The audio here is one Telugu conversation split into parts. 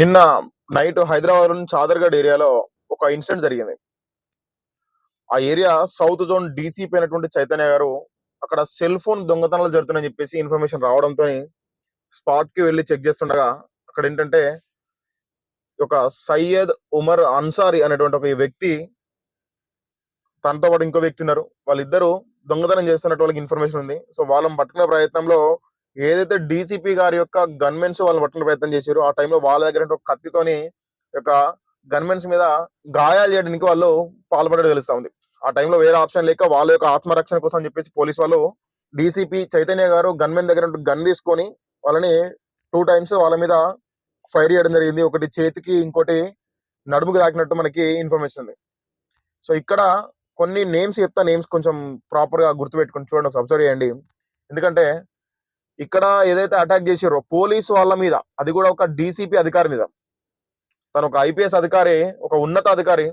నిన్న నైట్ హైదరాబాద్ నుంచి ఆదర్గఢ్ ఏరియాలో ఒక ఇన్సిడెంట్ జరిగింది. ఆ ఏరియా సౌత్ జోన్ డీసీపీ అయినటువంటి చైతన్య గారు అక్కడ సెల్ ఫోన్ దొంగతనాలు జరుగుతున్నాయని చెప్పేసి ఇన్ఫర్మేషన్ రావడంతో స్పాట్కి వెళ్ళి చెక్ చేస్తుండగా అక్కడ ఏంటంటే ఒక సయ్యద్ ఉమర్ అన్సారీ అనేటువంటి ఒక వ్యక్తి తనతో పాటు ఇంకో వ్యక్తి ఉన్నారు. వాళ్ళిద్దరూ దొంగతనం చేస్తున్నట్టు వాళ్ళకి ఇన్ఫర్మేషన్ ఉంది. సో వాళ్ళని పట్టుకునే ప్రయత్నంలో ఏదైతే డీసీపీ గారి యొక్క గన్మెన్స్ వాళ్ళని పట్టిన ప్రయత్నం చేశారు ఆ టైంలో వాళ్ళ దగ్గర ఒక కత్తితోని యొక్క గన్మెన్స్ మీద గాయాలు చేయడానికి వాళ్ళు పాల్పడడం తెలుస్తా ఉంది. ఆ టైంలో వేరే ఆప్షన్ లేక వాళ్ళ యొక్క ఆత్మరక్షణ కోసం అని చెప్పేసి పోలీస్ వాళ్ళు డీసీపీ చైతన్య గారు గన్మెన్ దగ్గర గన్ తీసుకొని వాళ్ళని టూ టైమ్స్ వాళ్ళ మీద ఫైర్ చేయడం జరిగింది. ఒకటి చేతికి ఇంకోటి నడుముకి తాకినట్టు మనకి ఇన్ఫర్మేషన్ ఉంది. సో ఇక్కడ కొన్ని నేమ్స్ చెప్తా నేమ్స్ కొంచెం ప్రాపర్గా గుర్తుపెట్టుకుని చూడండి. ఒకసారి అబ్జర్వ్ చేయండి. ఎందుకంటే ఇక్కడ ఏదైతే అటాక్ చేసారో పోలీస్ వాళ్ళ మీద అది కూడా ఒక డీసీపీ అధికారి మీద. తను ఒక ఐపీఎస్ అధికారి ఒక ఉన్నత అధికారి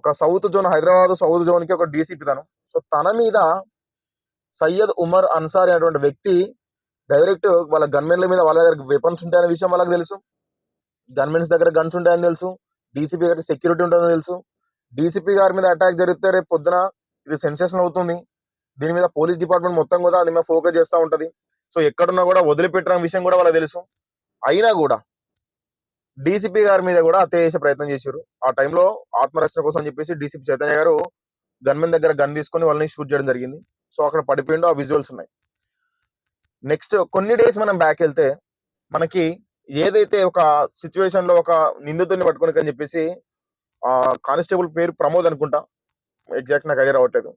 ఒక సౌత్ జోన్ హైదరాబాద్ సౌత్ జోన్కి ఒక డీసీపీ తను. సో తన మీద సయ్యద్ ఉమర్ అన్సారీ అనేటువంటి వ్యక్తి డైరెక్ట్ వాళ్ళ గన్మెన్ల మీద వాళ్ళ దగ్గర వెపన్స్ ఉంటాయనే విషయం వాళ్ళకి తెలుసు. గన్మెన్స్ దగ్గర గన్స్ ఉంటాయని తెలుసు. డీసీపీ దగ్గర సెక్యూరిటీ ఉంటుందని తెలుసు. డీసీపీ గారి మీద అటాక్ జరిగితే రేపు పొద్దున ఇది సెన్సేషన్ అవుతుంది. దీని మీద పోలీస్ డిపార్ట్మెంట్ మొత్తం కూడా దీని మీద ఫోకస్ చేస్తూ ఉంటది. సో ఎక్కడున్నా కూడా వదిలిపెట్టడం విషయం కూడా వాళ్ళకి తెలుసు. అయినా కూడా డీసీపీ గారి మీద కూడా హత్య చేసే ప్రయత్నం చేశారు ఆ టైంలో ఆత్మరక్షణ కోసం అని చెప్పేసి డీసీపీ చైతన్య గారు గన్మెన్ దగ్గర గన్ తీసుకొని వాళ్ళని షూట్ చేయడం జరిగింది. సో అక్కడ పడిపోయిండు ఆ విజువల్స్ ఉన్నాయి. నెక్స్ట్ కొన్ని డేస్ మనం బ్యాక్ వెళ్తే మనకి ఏదైతే ఒక సిచ్యువేషన్లో ఒక నిందితుడిని పట్టుకోనికి అని చెప్పేసి ఆ కానిస్టేబుల్ పేరు ప్రమోద్ అనుకుంటా. ఎగ్జాక్ట్ నాకు ఐడియా రావట్లేదు.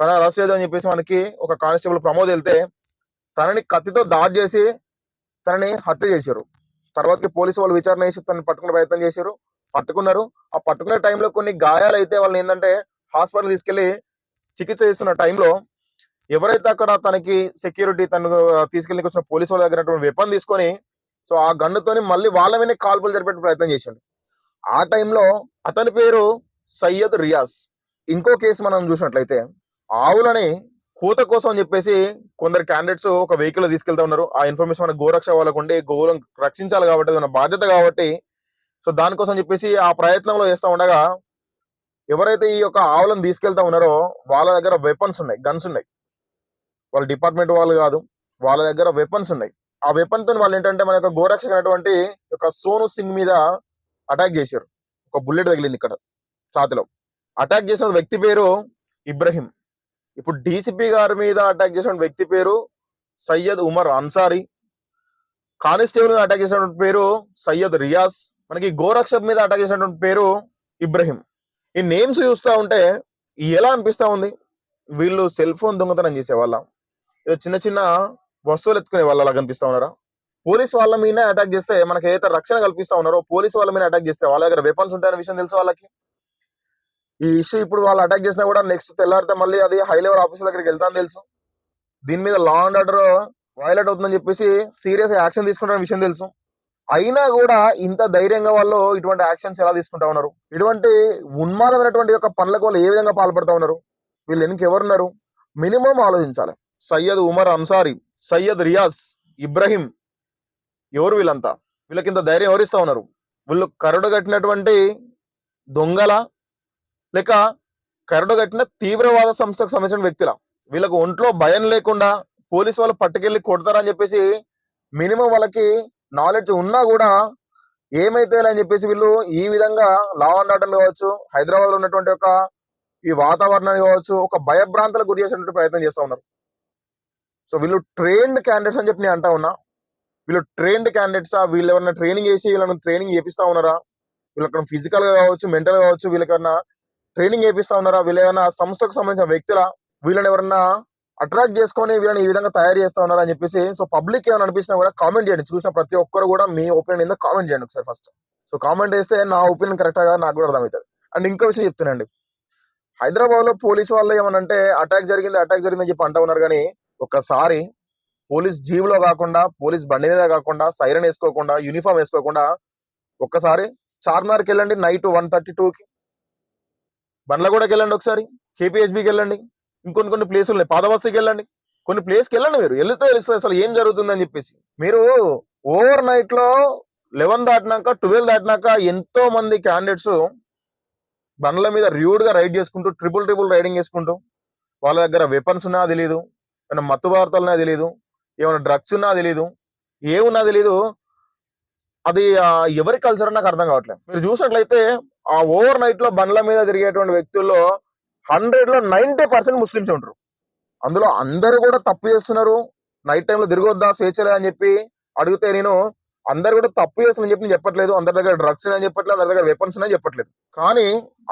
తన అరెస్ట్ అని చెప్పేసి మనకి ఒక కానిస్టేబుల్ ప్రమోద్ వెళ్తే తనని కత్తితో దాడి చేసి తనని హత్య చేశారు. తర్వాతకి పోలీసు వాళ్ళు విచారణ చేసి తనని పట్టుకునే ప్రయత్నం చేశారు. పట్టుకున్నారు. ఆ పట్టుకునే టైంలో కొన్ని గాయాలు అయితే వాళ్ళని ఏంటంటే హాస్పిటల్ తీసుకెళ్ళి చికిత్స చేస్తున్న టైంలో ఎవరైతే అక్కడ తనకి సెక్యూరిటీ తను తీసుకెళ్ళి వచ్చిన పోలీసు వాళ్ళ దగ్గర వెపన్ తీసుకొని సో ఆ గన్నుతోని మళ్ళీ వాళ్ళ మీద కాల్పులు జరిపే ప్రయత్నం చేసిండు ఆ టైంలో అతని పేరు సయ్యద్ రియాజ్. ఇంకో కేసు మనం చూసినట్లయితే ఆవులని కూత కోసం అని చెప్పేసి కొందరు క్యాండిడేట్స్ ఒక వెహికల్ తీసుకెళ్తా ఉన్నారు. ఆ ఇన్ఫర్మేషన్ మన గోరక్ష వాళ్ళకు ఉండి గోవులను రక్షించాలి కాబట్టి మన బాధ్యత కాబట్టి సో దానికోసం చెప్పేసి ఆ ప్రయత్నంలో చేస్తా ఉండగా ఎవరైతే ఈ యొక్క ఆవులను తీసుకెళ్తా ఉన్నారో వాళ్ళ దగ్గర వెపన్స్ ఉన్నాయి గన్స్ ఉన్నాయి. వాళ్ళ డిపార్ట్మెంట్ వాళ్ళు కాదు వాళ్ళ దగ్గర వెపన్స్ ఉన్నాయి. ఆ వెపన్తో వాళ్ళు ఏంటంటే మన యొక్క గోరక్ష అనేటువంటి ఒక సోను సింగ్ మీద అటాక్ చేశారు. ఒక బుల్లెట్ తగిలింది ఇక్కడ ఛాతిలో. అటాక్ చేసిన వ్యక్తి పేరు ఇబ్రహీం. ఇప్పుడు డీసీపీ గారి మీద అటాక్ చేసిన వ్యక్తి పేరు సయ్యద్ ఉమర్ అన్సారీ. కానిస్టేబుల్ మీద అటాక్ చేసినటువంటి పేరు సయ్యద్ రియాజ్. మనకి గోరక్షబ్ మీద అటాక్ చేసినటువంటి పేరు ఇబ్రహీం. ఈ నేమ్స్ చూస్తా ఉంటే ఎలా అనిపిస్తా ఉంది? వీళ్ళు సెల్ ఫోన్ దొంగతనం చేసేవాళ్ళ. ఏదో చిన్న చిన్న వస్తువులు ఎత్తుకునే వాళ్ళు అలా కనిపిస్తూ ఉన్నారా? పోలీస్ వాళ్ళ మీద అటాక్ చేస్తే మనకి ఏదైతే రక్షణ కల్పిస్తా ఉన్నారో పోలీస్ వాళ్ళ మీద అటాక్ చేస్తే వాళ్ళ దగ్గర వెపన్స్ ఉంటాయనే విషయం తెలుసు వాళ్ళకి? ఈ ఇష్యూ ఇప్పుడు వాళ్ళు అటాక్ చేసినా కూడా నెక్స్ట్ తెల్లారితే మళ్ళీ అది హై లెవెల్ ఆఫీసర్ దగ్గరికి వెళ్తాను తెలుసు. దీని మీద లా అండ్ ఆర్డర్ వైలేట్ అవుతుందని చెప్పేసి సీరియస్ యాక్షన్ తీసుకుంటారని విషయం తెలుసు. అయినా కూడా ఇంత ధైర్యంగా వాళ్ళు ఇటువంటి యాక్షన్స్ ఎలా తీసుకుంటా ఉన్నారు? ఇటువంటి ఉన్మాదమైనటువంటి యొక్క పనులకు వాళ్ళు ఏ విధంగా పాల్పడతా ఉన్నారు? వీళ్ళు వెనక ఎవరున్నారు మినిమం ఆలోచించాలి. సయ్యద్ ఉమర్ అన్సారీ సయ్యద్ రియాజ్ ఇబ్రహీం ఎవరు వీళ్ళంతా? వీళ్ళకి ఇంత ధైర్యం ఎవరిస్తా ఉన్నారు? వీళ్ళు కరుడు కట్టినటువంటి దొంగల? లేక కరడు కట్టిన తీవ్రవాద సంస్థకు సంబంధించిన వ్యక్తుల. వీళ్ళకు ఒంట్లో భయం లేకుండా పోలీసు వాళ్ళు పట్టుకెళ్ళి కొడతారని చెప్పేసి మినిమం వాళ్ళకి నాలెడ్జ్ ఉన్నా కూడా ఏమైతే అని చెప్పేసి వీళ్ళు ఈ విధంగా లా అండ్ ఆర్డర్ కావచ్చు హైదరాబాద్లో ఉన్నటువంటి ఒక ఈ వాతావరణాన్ని కావచ్చు ఒక భయభ్రాంతలకు గురి చేసేటువంటి ప్రయత్నం చేస్తా ఉన్నారు. సో వీళ్ళు ట్రైన్డ్ క్యాండిడేట్స్ అని చెప్పి నేను అంటా ఉన్నా. వీళ్ళు ట్రైన్డ్ క్యాండిడేట్స్ వీళ్ళు ఎవరైనా ట్రైనింగ్ చేసి వీళ్ళని ట్రైనింగ్ చేపిస్తా ఉన్నారా? వీళ్ళకి ఫిజికల్గా కావచ్చు మెంటల్గా కావచ్చు వీళ్ళకన్నా ట్రైనింగ్ చేపిస్తా ఉన్నారా? వీళ్ళు సంస్థకు సంబంధించిన వ్యక్తుల? వీళ్ళని ఎవరన్నా అట్రాక్ట్ చేసుకొని వీళ్ళని ఈ విధంగా తయారు చేస్తా ఉన్నారా అని చెప్పేసి సో పబ్లిక్ ఏమైనా అనిపిస్తున్నా కూడా కామెంట్ చేయండి. చూసిన ప్రతి ఒక్కరు కూడా మీ ఒపీనియన్ ఏందో కామెంట్ చేయండి ఒకసారి ఫస్ట్. సో కామెంట్ చేస్తే నా ఒపీనియన్ కరెక్ట్గా నాకు కూడా అర్థమవుతుంది. అండ్ ఇంకో విషయం చెప్తున్నాండి హైదరాబాద్లో పోలీస్ వాళ్ళు ఏమనంటే అటాక్ జరిగింది అటాక్ జరిగింది అని చెప్పి అంటా ఉన్నారు కానీ ఒకసారి పోలీస్ జీబులో కాకుండా పోలీస్ బండి మీద కాకుండా సైరన్ వేసుకోకుండా యూనిఫామ్ వేసుకోకుండా ఒక్కసారి చార్మినార్కి వెళ్ళండి నైట్ వన్ థర్టీ టూకి. బండ్లగూడకి వెళ్ళండి ఒకసారి కేపీఎస్బికి వెళ్ళండి ఇంకొన్ని కొన్ని ప్లేసులు ఉన్నాయి. పాదవస్తికి వెళ్ళండి కొన్ని ప్లేస్కి వెళ్ళండి మీరు. వెళ్తే తెలుస్తుంది అసలు ఏం జరుగుతుందని చెప్పేసి. మీరు ఓవర్ నైట్లో లెవెన్ దాటినాక ట్వెల్వ్ దాటినాక ఎంతో మంది క్యాండిడేట్స్ బండ్ల మీద ర్యూడ్గా రైడ్ చేసుకుంటూ ట్రిపుల్ ట్రిపుల్ రైడింగ్ చేసుకుంటూ వాళ్ళ దగ్గర వెపన్స్ ఉన్నా తెలియదు ఏమైనా మత్తు పదార్థాలు తెలియదు ఏమైనా డ్రగ్స్ ఉన్నా తెలియదు ఏమున్నా తెలియదు అది ఎవరి కల్చర్ నాకు అర్థం కావట్లేదు. మీరు చూసినట్లయితే ఆ ఓవర్ నైట్లో బండ్ల మీద తిరిగేటువంటి వ్యక్తుల్లో హండ్రెడ్లో నైన్టీ పర్సెంట్ ముస్లిమ్స్ ఉంటారు. అందులో అందరు కూడా తప్పు చేస్తున్నారు. నైట్ టైంలో తిరగొద్దా స్వేచ్ఛలే అని చెప్పి అడిగితే నేను అందరు కూడా తప్పు చేస్తున్నారని చెప్పి నేను చెప్పట్లేదు. అందరి దగ్గర డ్రగ్స్ అని చెప్పట్లేదు. అందరి దగ్గర వెపన్స్ అని చెప్పట్లేదు. కానీ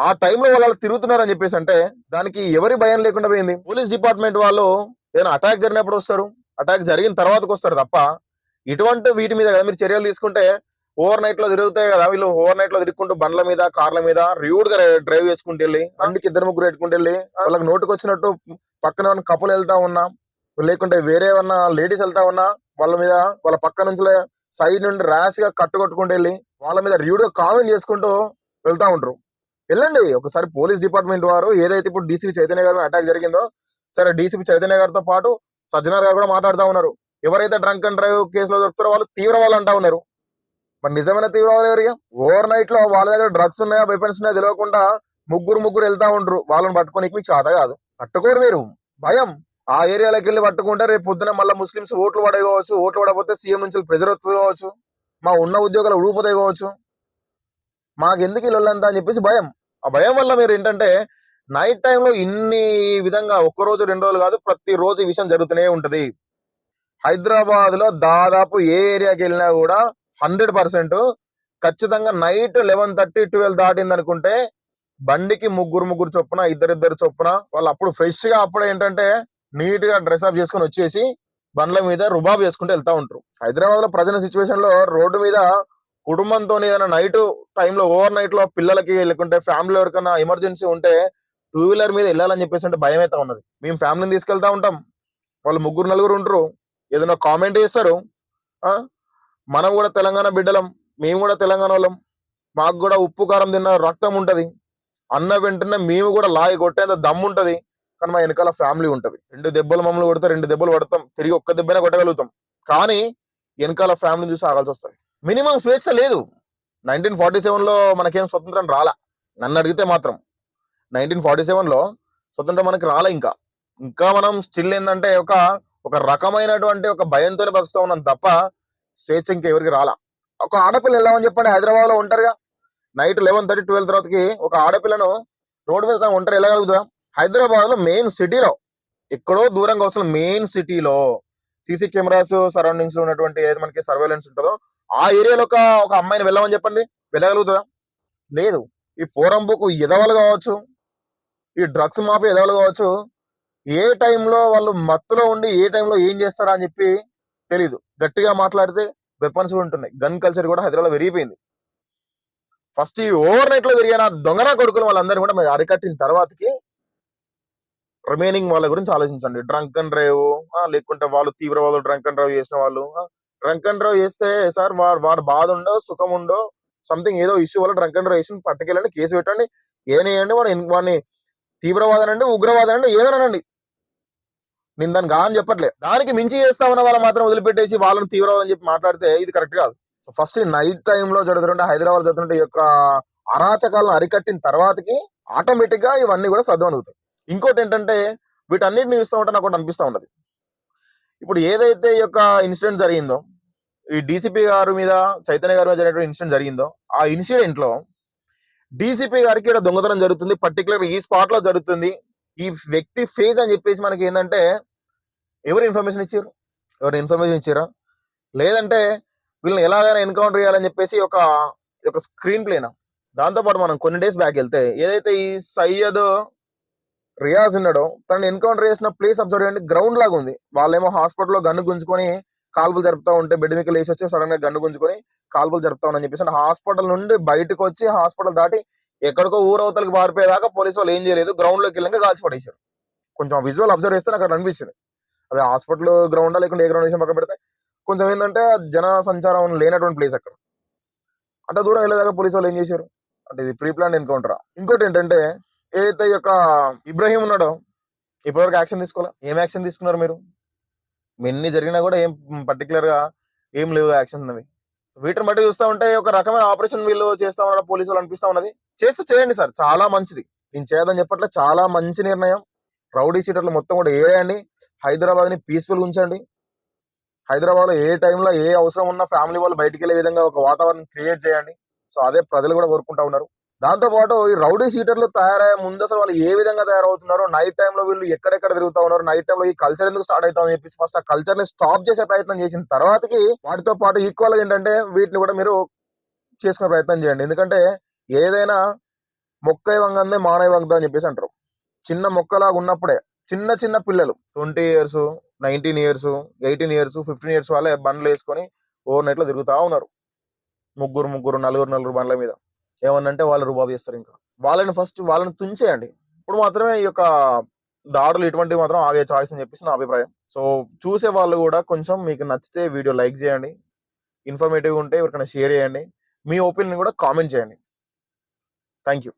ఆ టైంలో వాళ్ళు తిరుగుతున్నారు అని చెప్పేసి అంటే దానికి ఎవరి భయం లేకుండా పోయింది. పోలీస్ డిపార్ట్మెంట్ వాళ్ళు ఏదైనా అటాక్ జరిగినప్పుడు వస్తారు. అటాక్ జరిగిన తర్వాతకు వస్తారు తప్ప ఇటువంటి వీటి మీద మీరు చర్యలు తీసుకుంటే ఓవర్ నైట్లో తిరుగుతాయి కదా వీళ్ళు ఓవర్ నైట్లో తిరుగుకుంటూ బండ్ల మీద కార్ల మీద ర్యూడ్గా డ్రైవ్ చేసుకుంటూ వెళ్ళి అందుకే ఇద్దరు ముగ్గురు పెట్టుకుంటూ వెళ్ళి వాళ్ళకి నోటుకు వచ్చినట్టు పక్కన కప్పులు వెళ్తా ఉన్నా లేకుంటే వేరే ఏమన్నా లేడీస్ వెళ్తా ఉన్నా వాళ్ళ మీద వాళ్ళ పక్క నుంచి సైడ్ నుండి ర్యాష్గా కట్టు కొట్టుకుంటూ వెళ్ళి వాళ్ళ మీద ర్యూడ్గా కామెంట్ చేసుకుంటూ వెళ్తా ఉంటారు వెళ్ళండి ఒకసారి పోలీస్ డిపార్ట్మెంట్ వారు ఏదైతే ఇప్పుడు డీసీపీ చైతన్య గారి అటాక్ జరిగిందో సరే డీసీపీ చైతన్య గారితో పాటు సజ్జనార్ గారు కూడా మాట్లాడుతూ ఉన్నారు. ఎవరైతే డ్రంక్ అండ్ డ్రైవ్ కేసులో దొరుకుతారో వాళ్ళు తీవ్రవాళ్ళు అంటా ఉన్నారు. మరి నిజమైన తీవ్రవాళ్ళు ఎవరిగా? ఓవర్ నైట్లో వాళ్ళ దగ్గర డ్రగ్స్ ఉన్నాయా వెపన్స్ ఉన్నాయా తెలియకుండా ముగ్గురు ముగ్గురు వెళ్తా ఉంటారు వాళ్ళని పట్టుకోనికి మీకు చేత కాదు. పట్టుకోరు మీరు. భయం. ఆ ఏరియాలోకి వెళ్ళి పట్టుకుంటే రేపు పొద్దున మళ్ళీ ముస్లిమ్స్ ఓట్లు పడేయవచ్చు ఓట్లు పడకపోతే సీఎం నుంచి ప్రెజర్ వస్తుంది కావచ్చు మా ఉన్న ఉద్యోగాలు ఊడిపోతాయి కావచ్చు. మాకు ఎందుకు ఇల్లంతా అని చెప్పేసి భయం. ఆ భయం వల్ల మీరు ఏంటంటే నైట్ టైంలో ఇన్ని విధంగా ఒక్క రోజు రెండు రోజులు కాదు ప్రతి రోజు ఈ విషయం జరుగుతూనే ఉంటుంది. హైదరాబాద్లో దాదాపు ఏ ఏరియాకి వెళ్ళినా కూడా హండ్రెడ్ పర్సెంట్ ఖచ్చితంగా నైట్ లెవెన్ థర్టీ ట్వెల్వ్ దాటింది అనుకుంటే బండికి ముగ్గురు ముగ్గురు చొప్పున ఇద్దరిద్దరు చొప్పున వాళ్ళు అప్పుడు ఫ్రెష్గా అప్పుడు ఏంటంటే నీట్గా డ్రెస్ అప్ చేసుకుని వచ్చేసి బండ్ల మీద రుబాబ్ చేసుకుంటూ వెళ్తా ఉంటారు. హైదరాబాద్లో ప్రజెంట్ సిచ్యువేషన్లో రోడ్డు మీద కుటుంబంతో ఏదైనా నైట్ టైంలో ఓవర్ నైట్లో పిల్లలకి లేకుంటే ఫ్యామిలీ ఎవరికైనా ఎమర్జెన్సీ ఉంటే టూ వీలర్ మీద వెళ్ళాలని చెప్పేసి అంటే భయం అయితే ఉన్నది. మేము ఫ్యామిలీని తీసుకెళ్తా ఉంటాం. వాళ్ళు ముగ్గురు నలుగురు ఉంటారు. ఏదైనా కామెంట్ చేస్తారు. ఆ? మనం కూడా తెలంగాణ బిడ్డలం మేము కూడా తెలంగాణ వాళ్ళం. మాకు కూడా ఉప్పు కారం తిన్న రక్తం ఉంటుంది. అన్న వెంటనే మేము కూడా లాగి కొట్టేంత దమ్ము ఉంటుంది. కానీ మా వెనకాల ఫ్యామిలీ ఉంటుంది. రెండు దెబ్బలు మమ్మల్ని కొడితే రెండు దెబ్బలు పడతాం. తిరిగి ఒక్క దెబ్బనే కొట్టగలుగుతాం. కానీ వెనకాల ఫ్యామిలీని చూసి ఆగాల్సి వస్తుంది. మినిమం స్వేచ్ఛ లేదు. నైన్టీన్ ఫార్టీ సెవెన్లో మనకేం స్వతంత్రం రాలా? నన్ను అడిగితే మాత్రం. నైన్టీన్ ఫార్టీ సెవెన్లో స్వతంత్రం మనకి రాలే ఇంకా. ఇంకా మనం స్టిల్ ఏంటంటే ఒక ఒక రకమైనటువంటి ఒక భయంతోనే బతుకుతా ఉన్నాం తప్ప స్వేచ్ఛ ఇంకెవరికి రాలా? ఒక ఆడపిల్ల వెళ్ళామని చెప్పండి హైదరాబాద్లో ఉంటారుగా. నైట్ లెవెన్ థర్టీ ట్వెల్వ్ తర్వాతకి ఒక ఆడపిల్లను రోడ్డు మీద తను ఒంటరి వెళ్ళగలుగుతా హైదరాబాద్లో మెయిన్ సిటీలో ఎక్కడో దూరంగా వస్తున్న మెయిన్ సిటీలో సీసీ కెమెరాస్ సరౌండింగ్స్లో ఉన్నటువంటి ఏది మనకి సర్వేలెన్స్ ఉంటుందో ఆ ఏరియాలో ఒక ఒక అమ్మాయిని వెళ్ళమని చెప్పండి వెళ్ళగలుగుతుందా లేదు. ఈ పోరంబుకు ఎదవలు కావచ్చు ఈ డ్రగ్స్ మాఫీ ఎదవలు కావచ్చు ఏ టైంలో వాళ్ళు మత్తులో ఉండి ఏ టైంలో ఏం చేస్తారా అని చెప్పి తెలీదు. గట్టిగా మాట్లాడితే వెపన్స్ కూడా ఉంటున్నాయి. గన్ కల్చర్ కూడా హైదరాబాద్ పెరిగిపోయింది. ఫస్ట్ ఈ ఓవర్ నైట్లో జరిగిన దొంగన కొడుకులు వాళ్ళందరినీ కూడా మీరు అరికట్టిన తర్వాతకి రిమైనింగ్ వాళ్ళ గురించి ఆలోచించండి. డ్రంక్ అండ్ డ్రైవ్ లేకుంటే వాళ్ళు తీవ్రవాదులు డ్రంక్ అండ్ డ్రైవ్ చేసిన వాళ్ళు డ్రంక్ అండ్ డ్రైవ్ చేస్తే సార్ వాడు వాడు బాధ ఉండో సుఖం ఉండో సంథింగ్ ఏదో ఇష్యూ వల్ల డ్రంక్ అండ్ డ్రైవ్ చేసి పట్టుకెళ్ళండి కేసు పెట్టండి ఏదైనా వాడు వాడిని తీవ్రవాదనండి ఉగ్రవాదనండి ఏదనండి నేను దానికి అని చెప్పట్లే. దానికి మించి చేస్తా ఉన్న వాళ్ళు మాత్రం వదిలిపెట్టేసి వాళ్ళని తీవ్రవాదం చెప్పి మాట్లాడితే ఇది కరెక్ట్ కాదు. సో ఫస్ట్ నైట్ టైంలో జరుగుతుంటే హైదరాబాద్ జరుగుతుంటే ఈ యొక్క అరాచకాలను అరికట్టిన తర్వాతకి ఆటోమేటిక్గా ఇవన్నీ కూడా సర్దమనుగుతాయి ఇంకోటి ఏంటంటే వీటన్నిటిని చూస్తూ ఉంటే నాకు అనిపిస్తూ ఉన్నది. ఇప్పుడు ఏదైతే ఈ యొక్క ఇన్సిడెంట్ జరిగిందో ఈ డీసీపీ గారి మీద చైతన్య గారి మీద జరిగినటువంటి ఇన్సిడెంట్ జరిగిందో ఆ ఇన్సిడెంట్లో డీసీపీ గారికి ఇక్కడ దొంగతనం జరుగుతుంది. పర్టికులర్ ఈ స్పాట్లో జరుగుతుంది. ఈ వ్యక్తి ఫేజ్ అని చెప్పేసి మనకి ఏంటంటే ఎవరు ఇన్ఫర్మేషన్ ఇచ్చారు ఎవరు ఇన్ఫర్మేషన్ ఇచ్చారా లేదంటే వీళ్ళని ఎలాగైనా ఎన్కౌంటర్ చేయాలని చెప్పేసి ఒక ఒక స్క్రీన్ ప్లేనా దాంతోపాటు మనం కొన్ని డేస్ బ్యాక్ వెళ్తే ఏదైతే ఈ సయ్యద్ రియాజ్ ఉన్నాడో తనని ఎన్కౌంటర్ చేసిన ప్లేస్ అబ్జర్వ్ చేయండి గ్రౌండ్ లాగా ఉంది. వాళ్ళేమో హాస్పిటల్లో గన్ను గుంజుకొని కాల్పులు జరుపుతా ఉంటే బెడ్ మీకు లేచి వచ్చి సడన్గా గన్ను గుంజుకొని కాల్పులు జరుపుతా అని చెప్పేసి హాస్పిటల్ నుండి బయటకు వచ్చి హాస్పిటల్ దాటి ఎక్కడికో ఊరవతలకు పారిపోయేదాకా పోలీసు వాళ్ళు ఏం చేయలేదు. గ్రౌండ్లోకి వెళ్ళాక కాల్చి పడేశారు. కొంచెం విజువల్ అబ్జర్వ్ చేస్తే నాకు అక్కడ అనిపించింది అదే హాస్పిటల్ గ్రౌండా లేకుండా ఏ గ్రౌండ్ విషయం పక్కన పెడితే కొంచెం ఏంటంటే జన సంచారం లేనటువంటి ప్లేస్ అక్కడ. అంత దూరం వెళ్ళేదాకా పోలీసు వాళ్ళు ఏం చేశారు? అంటే ఇది ప్రీ ప్లాన్ ఎన్కౌంటరా ఇంకోటి ఏంటంటే ఏదైతే ఈ యొక్క ఇబ్రహీం ఉన్నాడో ఇప్పటివరకు యాక్షన్ తీసుకోవాలా ఏం యాక్షన్ తీసుకున్నారు మీరు? ఎన్ని జరిగినా కూడా ఏం పర్టికులర్గా ఏం లేవు యాక్షన్ అన్నది. వీటిని బట్టి చూస్తూ ఉంటే ఒక రకమైన ఆపరేషన్ వీళ్ళు చేస్తా ఉన్నారు? పోలీసు వాళ్ళు అనిపిస్తా ఉన్నది. చేస్తే చేయండి సార్. చాలా మంచిది. నేను చేయదని చెప్పట్లే చాలా మంచి నిర్ణయం. రౌడీ సీటర్లు మొత్తం కూడా ఏరేయండి హైదరాబాద్ని పీస్ఫుల్ ఉంచండి. హైదరాబాద్లో ఏ టైంలో ఏ అవసరం ఉన్నా ఫ్యామిలీ వాళ్ళు బయటికి వెళ్ళే విధంగా ఒక వాతావరణం క్రియేట్ చేయండి. సో అదే ప్రజలు కూడా కోరుకుంటా ఉన్నారు. దాంతో పాటు ఈ రౌడీ సీటర్లు తయారయ్యే ముందు అసలు వాళ్ళు ఏ విధంగా తయారవుతున్నారు? నైట్ టైంలో వీళ్ళు ఎక్కడెక్కడ తిరుగుతా ఉన్నారు? నైట్ టైంలో ఈ కల్చర్ ఎందుకు స్టార్ట్ అవుతామని చెప్పేసి ఫస్ట్ ఆ కల్చర్ని స్టాప్ చేసే ప్రయత్నం చేసిన తర్వాతకి వాటితో పాటు ఈక్వల్గా ఏంటంటే వీటిని కూడా మీరు చేసుకునే ప్రయత్నం చేయండి. ఎందుకంటే ఏదైనా మొక్క వంగందే మానవ వంగదా అని చెప్పేసి అంటారు. చిన్న మొక్కలాగా ఉన్నప్పుడే చిన్న చిన్న పిల్లలు twenty years nineteen years eighteen years fifteen years వాళ్ళే బండ్లు వేసుకొని ఓవర్ నైట్లో తిరుగుతా ఉన్నారు. ముగ్గురు ముగ్గురు నలుగురు నలుగురు బండ్ల మీద. ఏమన్నంటే వాళ్ళు రుబాబు చేస్తారు ఇంకా. వాళ్ళని ఫస్ట్ వాళ్ళని తుంచేయండి. ఇప్పుడు మాత్రమే ఈ యొక్క దాడులు ఇటువంటివి మాత్రం ఆగే చాయిస్ అని చెప్పేసి నా అభిప్రాయం. సో చూసే వాళ్ళు కూడా కొంచెం మీకు నచ్చితే వీడియో లైక్ చేయండి. ఇన్ఫర్మేటివ్ ఉంటే ఎవరికైనా షేర్ చేయండి. మీ ఒపీనియన్ కూడా కామెంట్ చేయండి. Thank you